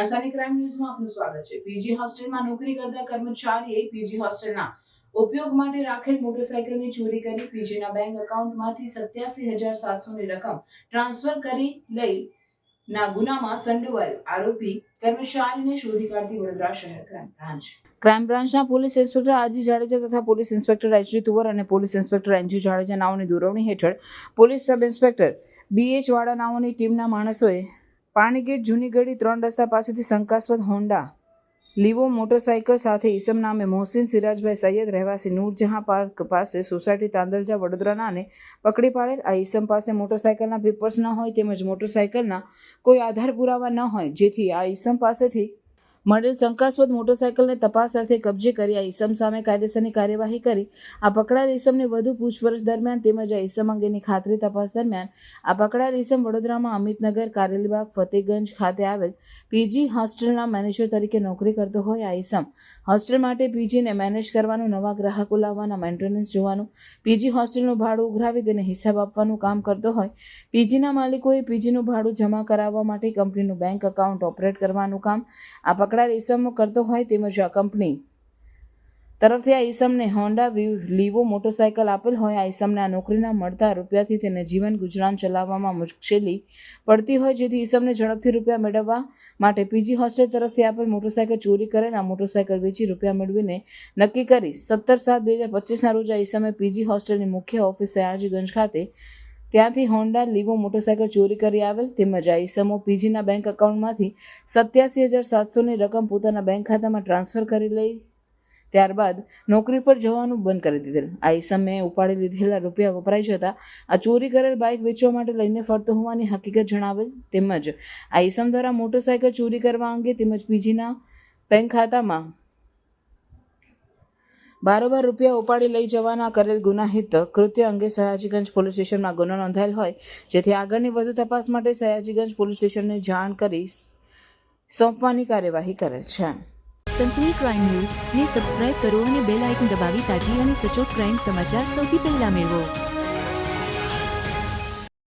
સનસની crime ન્યૂઝમાં આપનું સ્વાગત છે. પીજી હોસ્ટેલમાં નોકરી કરતા કર્મચારીએ પીજી હોસ્ટેલના ઉપયોગ માટે રાખેલ મોટરસાઇકલની ચોરી કરી પીજીના બેંક એકાઉન્ટમાંથી સત્યાસી હજાર સાતસોની રકમ ટ્રાન્સફર કરી લઈ ના ગુનામાં સંડોવાયેલ આરોપી કર્મચારીને શોધી કાઢતી વડોદરા શહેર ક્રાઇમ બ્રાન્ચ. ક્રાઇમ બ્રાન્ચના પોલીસ ઇન્સ્પેક્ટર આરજી જાડેજા તથા પોલીસ ઇન્સ્પેક્ટર એચડી તુવર અને પોલીસ ઇન્સ્પેક્ટર એનજી જાડેજા નાઓની દોરવણી હેઠળ પોલીસ સબ ઇન્સ્પેક્ટર બીએચ વાડા નાઓની ટીમના માણસોએ પાણીગેટ જૂની ગળી ત્રણ રસ્તા પાસેથી શંકાસ્પદ હોન્ડા. લીવો મોટરસાયકલ સાથે ઈસમ નામે મોહસિન સિરાજભાઈ સૈયદ રહેવાસી નૂરજહાં પાર્ક પાસે સોસાયટી તાંદલજા વડોદરાના ને પકડી પાડેલ આ ઈસમ પાસે મોટરસાયકલના પેપર્સ ન હોય તેમજ મોટરસાયકલના કોઈ આધાર પુરાવા ન હોય જેથી આ ઈસમ પાસેથી મળેલ શંકાસ્પદ મોટરસાયકલને તપાસ અર્થે કબજે કરી આ ઈસમ સામે કાયદેસરની કાર્યવાહી કરી. આ પકડાયેલ ઈસમને વધુ પૂછપરછ દરમિયાન તેમજ આ ઈસમ અંગેની ખાતરી તપાસ દરમિયાન આ પકડાયેલ ઈસમ વડોદરામાં અમિતનગર, કારેલીબાગ, ફતેગંજ ખાતે આવેલ પીજી હોસ્ટેલના મેનેજર તરીકે નોકરી કરતો હોય આ ઈસમ. હોસ્ટેલ માટે પીજીને મેનેજ કરવાનું, નવા ગ્રાહકો લાવવાના, મેન્ટેનન્સ જોવાનું, પીજી હોસ્ટેલનું ભાડું ઉઘરાવી તેને હિસાબ આપવાનું કામ કરતો હોય. પીજીના માલિકોએ પીજીનું ભાડું જમા કરાવવા માટે કંપનીનું બેંક એકાઉન્ટ ઓપરેટ કરવાનું કામ. આ પકડાયેલ ઈસમો કરતો હોય તેમજ આ કંપની તરફથી આ ઈસમને હોન્ડા લીવો મોટરસાયકલ આપેલ હોય. આ ઈસમને આ નોકરીના મળતા રૂપિયાથી તેને જીવન ગુજરાન ચલાવવામાં મુશ્કેલી પડતી હોય, જેથી ઈસમને ઝડપથી રૂપિયા મેળવવા માટે પીજી હોસ્ટેલ તરફથી આપેલ મોટરસાયકલ ચોરી કરીને આ મોટરસાયકલ વેચી રૂપિયા મેળવીને નક્કી કરી. સત્તર સાત બે હજાર પચીસના રોજ આ ઈસમે પીજી હોસ્ટેલની મુખ્ય ઓફિસે આજીગંજ ખાતે ત્યાંથી હોન્ડા લીવો મોટરસાયકલ ચોરી કરી આવેલ તેમજ આ ઈસમો પીજીના બેંક એકાઉન્ટમાંથી સત્યાસી હજાર સાતસોની રકમ પોતાના બેંક ખાતામાં ટ્રાન્સફર કરી લઈ ત્યારબાદ નોકરી પર જવાનું બંધ કરી દીધેલ. આ ઈસમે ઉપાડી લીધેલા રૂપિયા વપરાઈ જતા આ ચોરી કરેલ બાઇક વેચવા માટે લઈને ફરતો હોવાની હકીકત જણાવેલ તેમજ આ ઈસમ દ્વારા મોટરસાયકલ ચોરી કરવા અંગે તેમજ પીજીના બેંક ખાતામાં બારોબાર રૂપિયા ઉપાડી લઈ જવાના કરેલ ગુનાહિત કૃત્ય અંગે સયાજીગંજ પોલીસ સ્ટેશનમાં ગુનો નોંધાયેલ હોય, જેથી આગળની વધુ તપાસ માટે સયાજીગંજ પોલીસ સ્ટેશનને જાણ કરી સોંપવાની કાર્યવાહી કરેલ છે. સનસની ક્રાઇમ ન્યૂઝ ને સબસ્ક્રાઇબ કરો અને બેલ આઇકન દબાવી તાજી અને સચોટ ક્રાઇમ સમાચાર સૌથી પહેલા મેળવો.